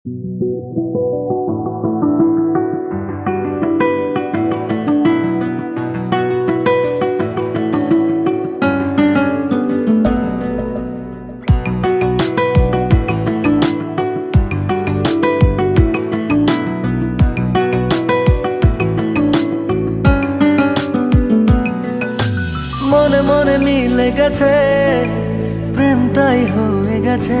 মনে মনে মিলে গেছে প্রেম তাই হয়ে গেছে।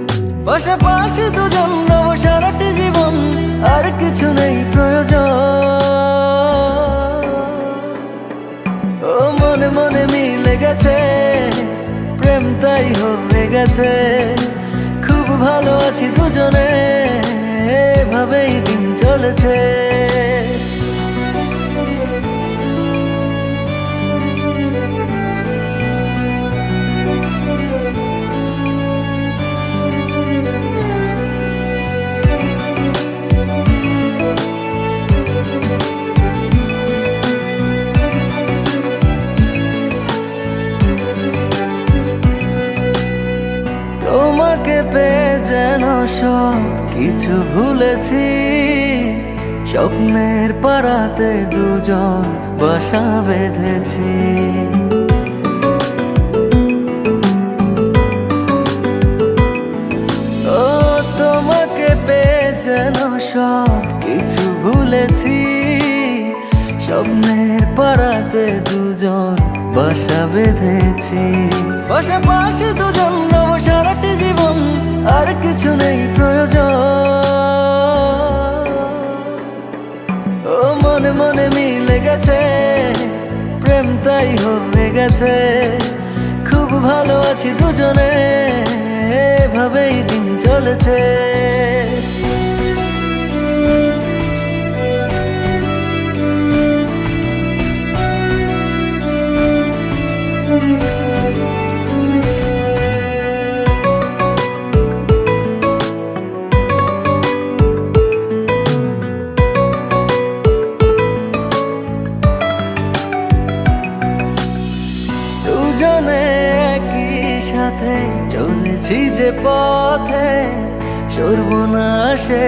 পাশাপাশি দুজন নব সারাটি জীবন, আর কিছু নেই প্রয়োজন। ও মনে মনে মিলে গেছে, প্রেম তাই হয়ে গেছে। খুব ভালো আছি দুজনে, এভাবেই দিন চলেছে। তোমাকে পেয়ে যেন সব কিছু ভুলেছি। স্বপ্নের পাড়াতে দুজন বাসা বেঁধেছি। ও, তোমাকে পেয়ে যেন সব কিছু ভুলেছি। স্বপ্নের পাড়াতে দুজন বাসা বেঁধেছি। পাশাপাশি কিছু নেই প্রয়োজন। ও, মনে মনে মিলে গেছে, প্রেম তাই হয়ে গেছে। খুব ভালো আছি দুজনে, এভাবেই দিন চলেছে। দুজনে সাথে চলেছি যে পথে সর্বনাশে